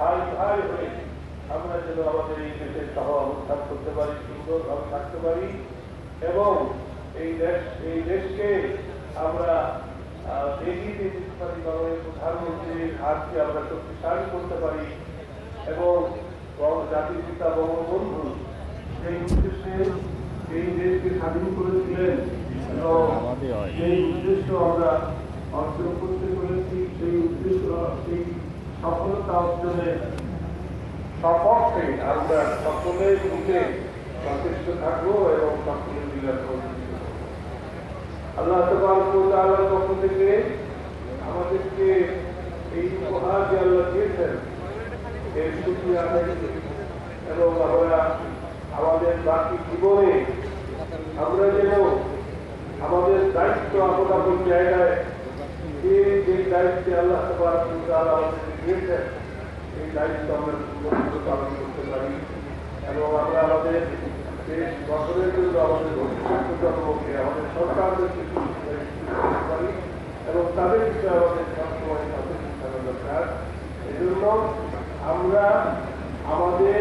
ভাই ভাই হয়ে আমরা যেন আমাদের এই দেশের সহ অবস্থান করতে পারি সুন্দরভাবে থাকতে পারি এবং এই দেশ এই দেশকে আমরা এগিয়ে নিয়ে যেতে পারি মাননীয় প্রধানমন্ত্রীর হাতকে আমরা শক্তিশালী করতে পারি এবং জাতির পিতা বঙ্গবন্ধু সেই উদ্দেশ্যে এই দেশকে স্বাধীন করেছিলেন এবং সেই উদ্দেশ্য আমরা অর্জন করতে পেরেছি সেই উদ্দেশ্য সেই সফলতা অর্জনে সপক্ষে আমরা সকলে মিলে সচেষ্ট থাকব এবং সকলে মিলে আল্লাহ তাআলার পক্ষ থেকে আমাদেরকে এই উপহার যে আল্লাহ দিয়েছেন, এর সুখী এবং আমরা আমাদের বাকি জীবনে আমরা যেন আমাদের দায়িত্ব আপন আপন জায়গায় যে যে দায়িত্বে আল্লাহ আমাদের এই দায়িত্ব আমরা পালন করতে পারি এবং আমরা আমাদের দেশ বছরের জন্য আমাদের ভবিষ্যৎ প্রজন্মকে আমাদের সরকারদেরকে সুবিধা করতে পারি এবং তাদের বিষয়ে আমাদের সবসময় থাকা দরকার। এজন্য আমরা আমাদের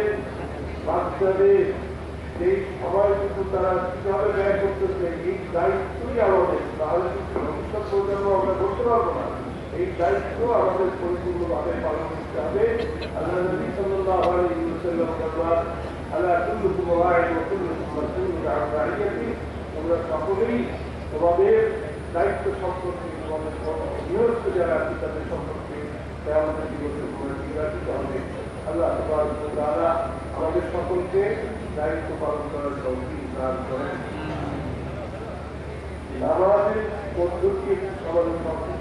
বাচ্চাদের এই সময়টুকু তারা কীভাবে ব্যয় করতেছে এই দায়িত্বই আমাদের। তাহলে ভবিষ্যৎ প্রজন্ম আমরা করতে পারব না। এই দায়িত্ব আমাদের পরিপূর্ণভাবে পালন করতে হবে। আল্লাহ নবী সাল্লাল্লাহু আলাইহি ওয়াসাল্লাম বলেন আলা কুল্লুকুম রাইন ওয়া কুল্লুকুম মাসউলুন আন রাইয়াতি তোমরা সকলেই তোমাদের দায়িত্ব সম্পর্কে তোমাদের নিয়োজিত যারা আছে তাদের সম্পর্কে আমাদের জীবনে তোমরা নির্বাচিত হবে। আল্লাহ তাআলা আমাদের সকলকে দায়িত্ব পালন করার তৌফিক দান করেন। পদ্ধতি সংক্ষিপ্ত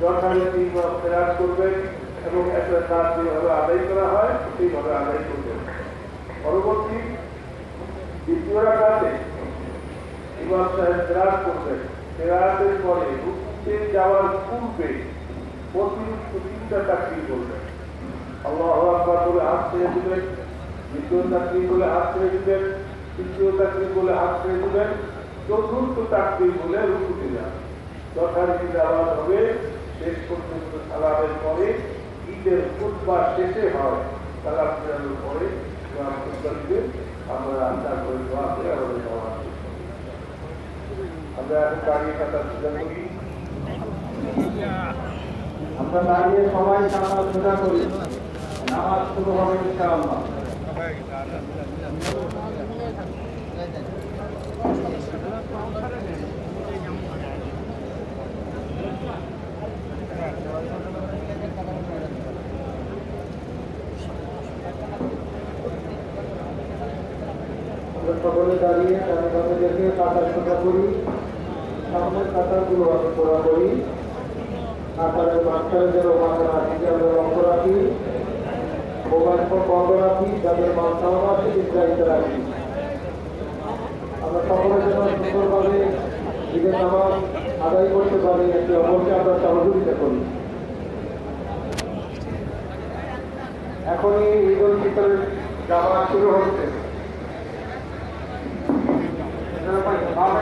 ইমাম ফেরাজ করবে এবং একটা কাজ যেভাবে আদায় করা হয় সেইভাবে আদায় করবে। পরবর্তী দ্বিতীয় রাখাতে ইমাম সাহেব ফেরাজ করবেন ফেরাজের পরে রুকুতে যাওয়ার পূর্বে অতিরিক্ত তিনটা চাকরি করবেন আল্লাহ আকবার বলে হাত ছেড়ে দিবেন, দ্বিতীয় চাকরি বলে হাত ছেড়ে দিবেন, তৃতীয় চাকরি বলে হাত ছেড়ে দিবেন, চতুর্থ চাকরি বলে রুকুতে যান। যথারীতি আওয়াজ হবে শেষ পর্যন্ত সালামের পরে ঈদের খুতবা শেষে হয় সালাম ফেরানোর পরে আমরা দোয়া করে আমাদের আমরা এখন দাঁড়িয়ে থাকার সিদ্ধান্ত করি। আমরা দাঁড়িয়ে সবাই নামাজ সোজা করি। নামাজ শুরু হবে ইনশাআল্লাহ। সকলে যেন মাথা রাখি। আমরা সকলের জন্য সুন্দরভাবে ঈদের নামাজ আদায় করতে পারি, একটি অপরকে আমরা সহযোগিতা করি। এখনই ঈদ উল ফিতরের যাওয়া শুরু হচ্ছে। বাবা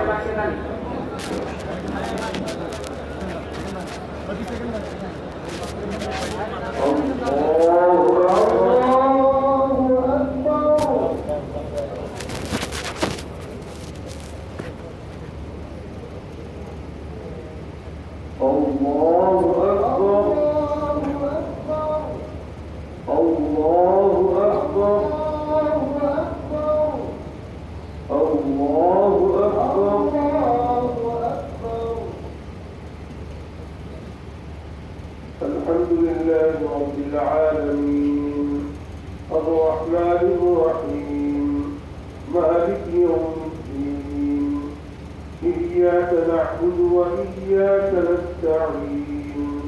نستعين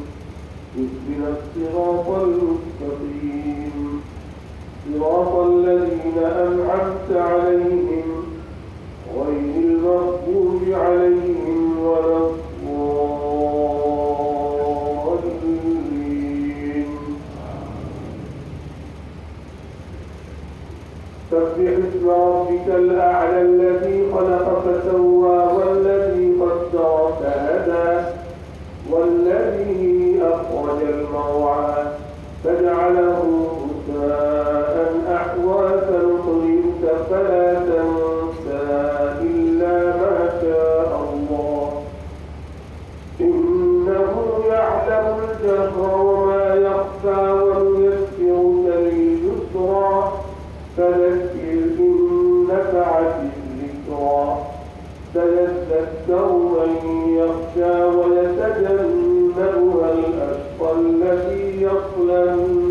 اهدنا الصراط المستقيم. صراط الذين أنعمت عليهم غير المغضوب عليهم ولا الضالين. سبح اسم ربك الأعلى الذي خلق فسوى والذي قدر فهدى والذي أخرج المرعى فجعله غثاء أحوى سنقرئك فلا تنسى إلا ما شاء الله. إنه يعلم الجهر وما يخفى ونيسرك لليسرى. فذكر إن نفعت الذكرى. سيذكر من يخشى ويتجنبها والذي يصلى النار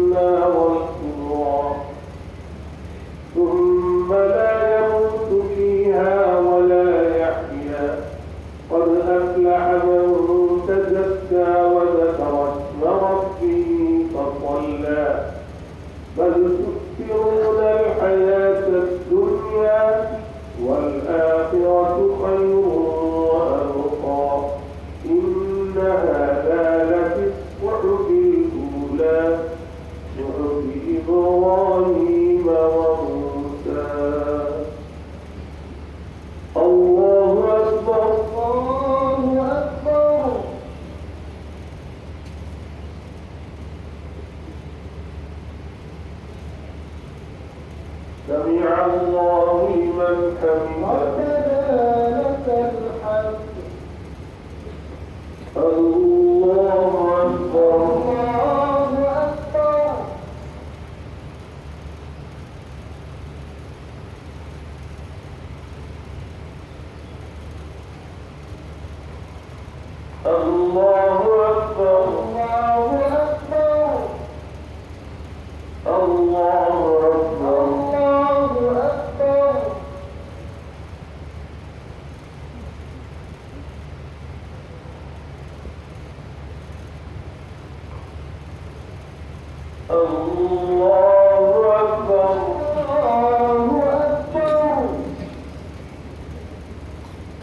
سمع الله لمن حمده.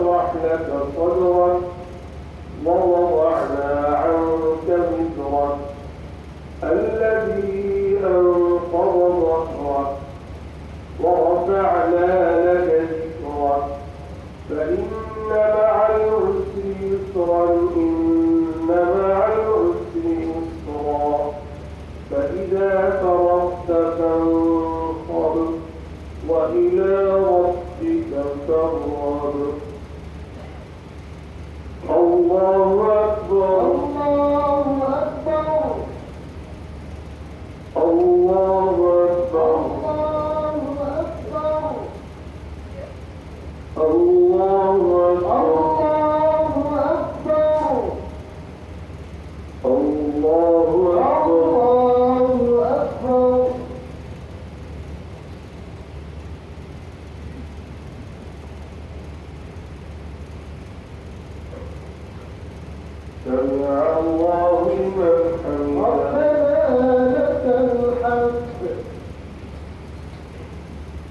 الرحلة صدرا ووضعنا عنك وزرا الذي أنقض ظهرك ورفعنا لك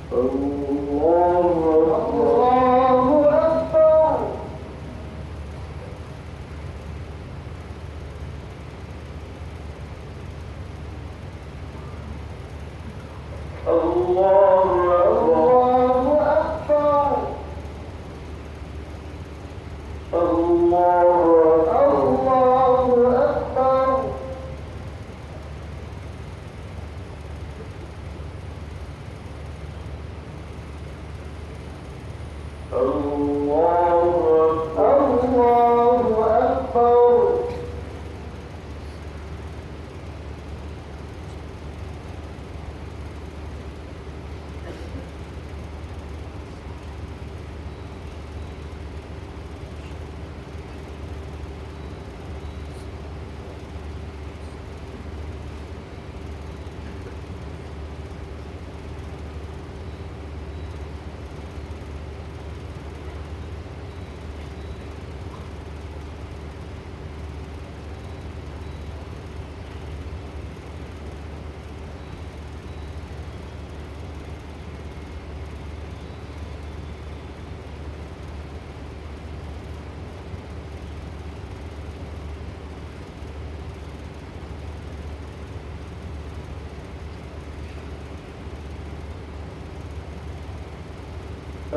哦。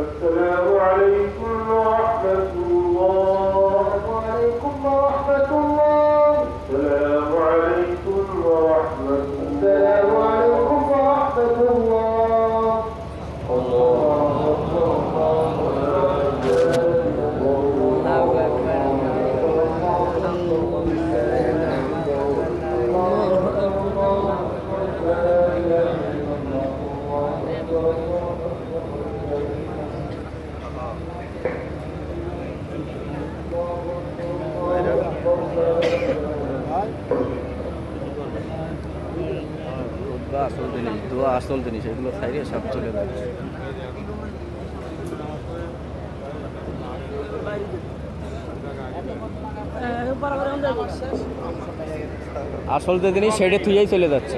Doctora আসল যে জিনিস সেটা থুয়েই চলে যাচ্ছে।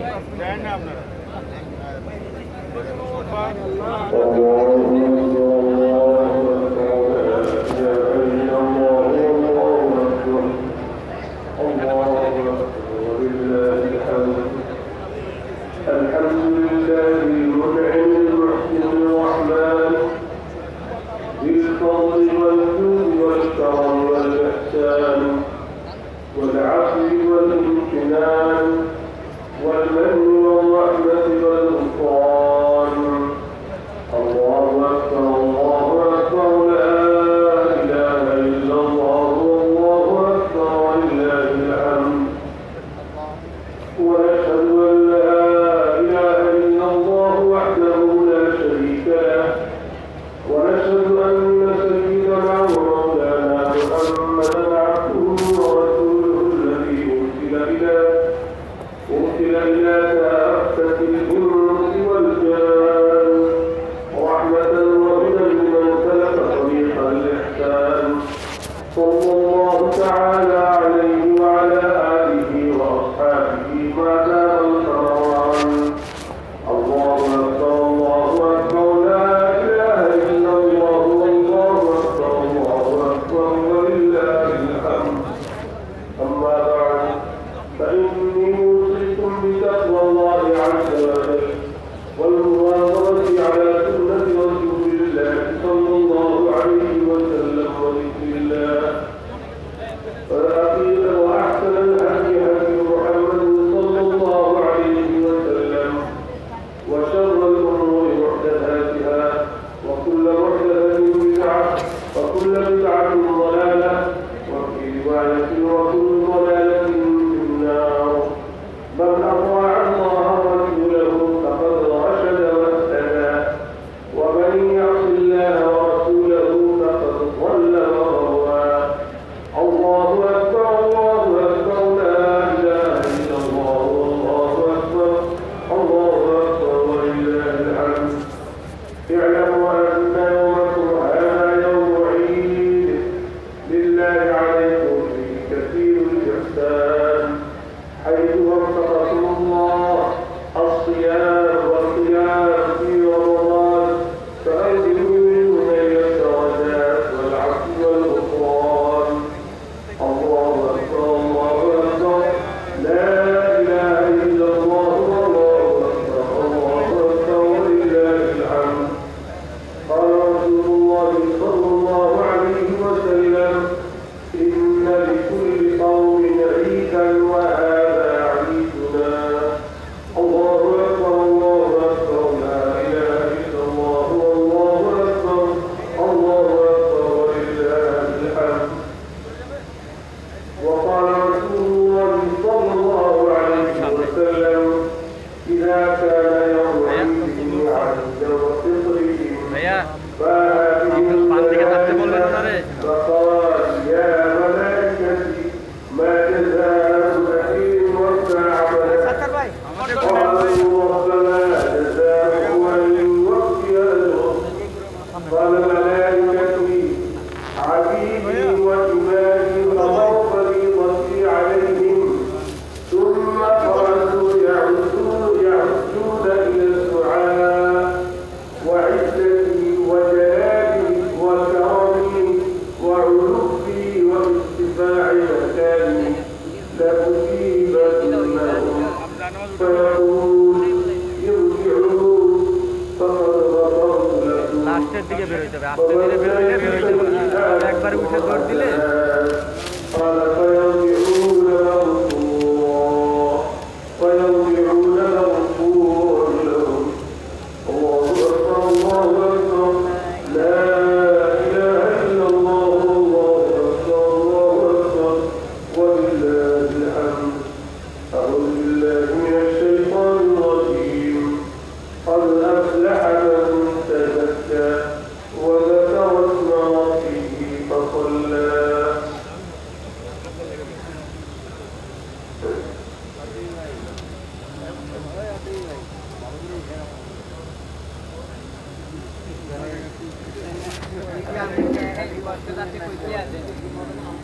কষ্ট যাতে করতে আছেন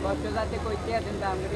কষ্ট যাতে করতে আছেন তা আমরা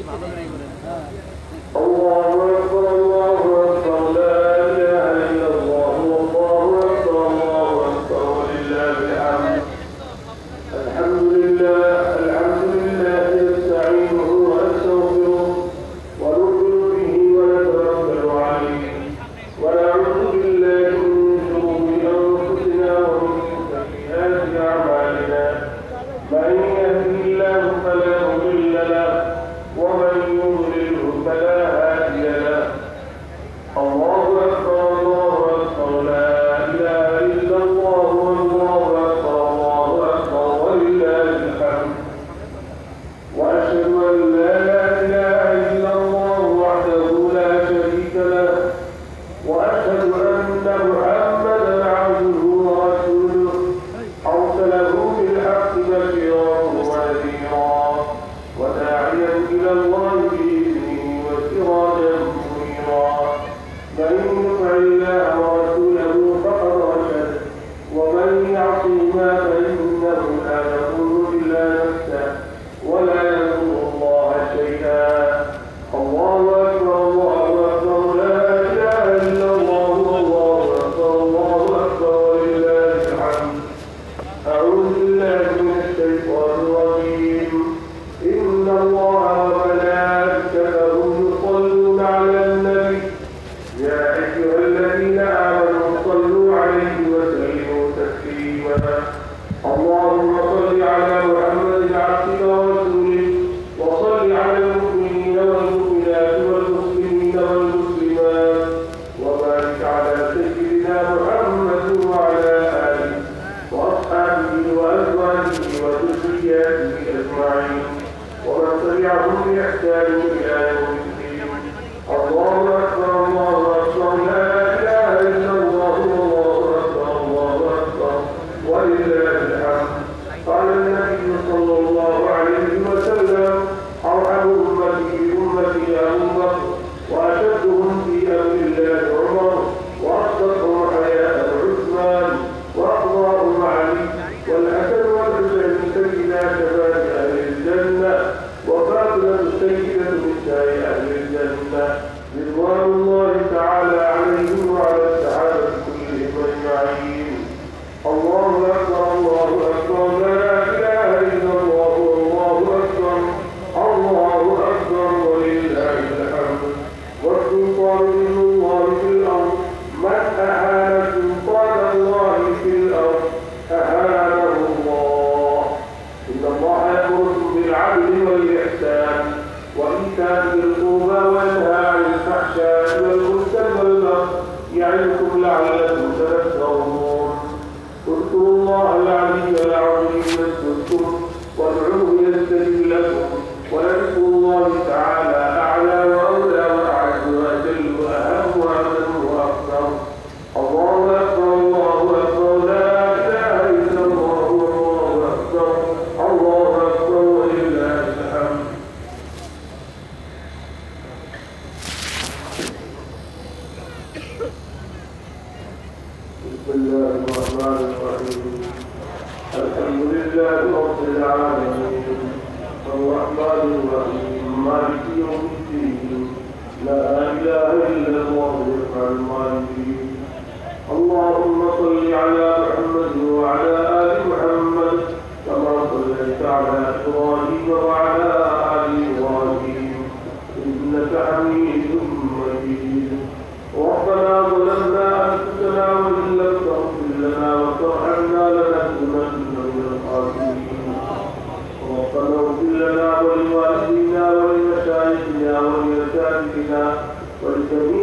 Por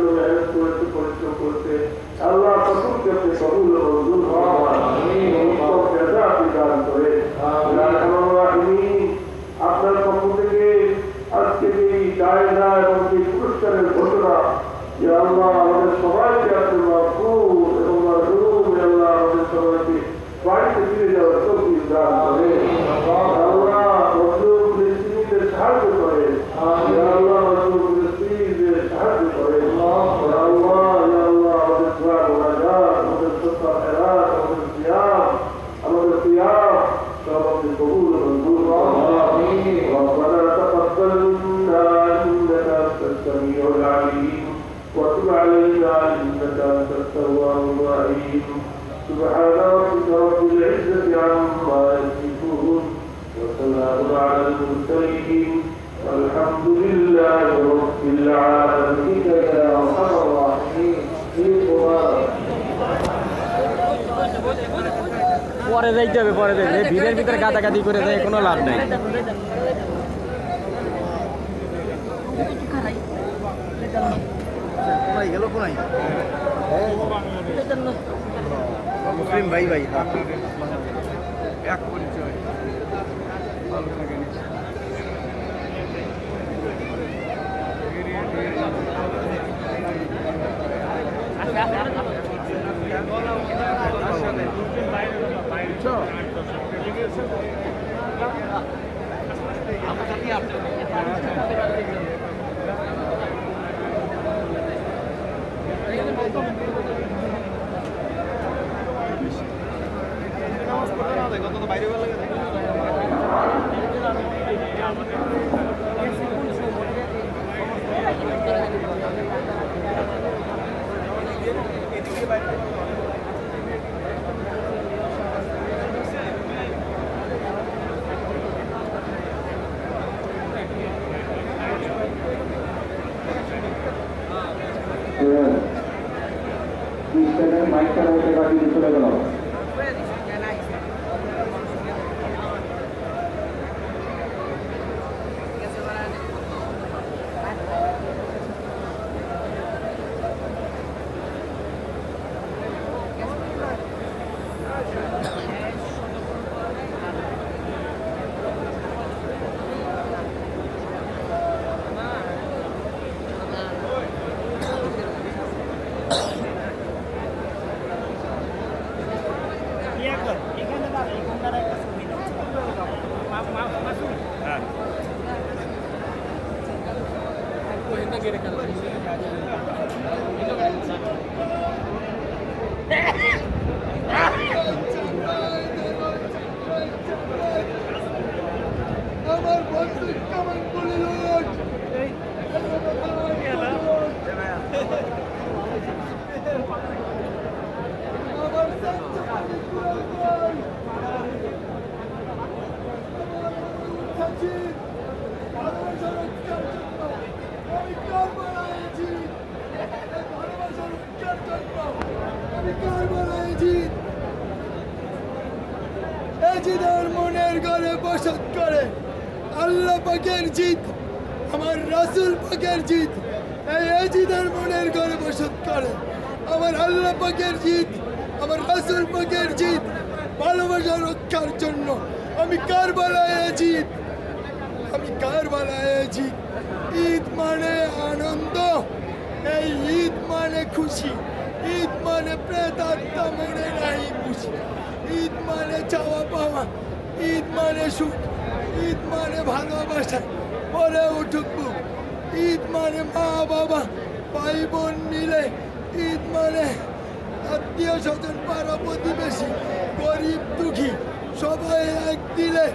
يا الله আমাদের সবাইকে আপনি মাহফুজ এবং মাহরুম يا الله আমাদের সবাইকে বাড়িতে ফিরে যাওয়ার তৌফিক দান করে আল্লাহ মজলুম সাহায্য করে। ভিতরে গাদাগাদি করে দেয় কোনো লাভ নাই। ভাই ভাই এক পরিচয়। আচ্ছা বুঝছ আপনার বিশ টাকায় মাইক চালাতে বাকি চলে গেল পাকের জিত আমার রাসুল পাকের জিত। এই এজিদার মনের ঘরে বসত করে। আমার আল্লাহ পাকের জিত, আমার রাসুল পাকের জিত। ভালোবাসা রক্ষার জন্য আমি কার কারবালায় জিত আমি কার কারবালায় জিত ঈদ মানে আনন্দ, এই ঈদ মানে খুশি। ঈদ মানে প্রেতাত্মা মনে নাই খুশি ঈদ মানে চাওয়া পাওয়া, ঈদ মানে সুখ। ঈদ মানে ভালোবাসা পরে উঠুক। ঈদ মানে মা বাবা, ভাই বোন মিলে। ঈদ মানে আত্মীয় স্বজন পাড়া প্রতিবেশী, গরিব দুঃখী, সবাই এক দিলে।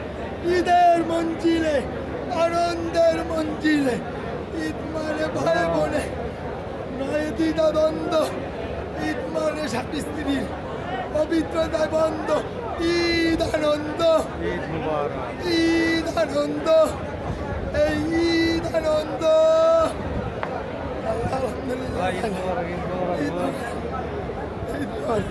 ঈদের মঞ্জিলে, আনন্দের মঞ্জিলে। ঈদ মানে ভাই বোনে নয় দ্বিধা দ্বন্দ্ব ঈদ মানে স্বামী স্ত্রীর পবিত্রতায় বন্ধ। ঈদ আনন্দ ঈদ আনন্দ এই ঈদ আনন্দ আলহামদুলিল্লাহ ঈদ মুবারক। ঈদ মুবারক।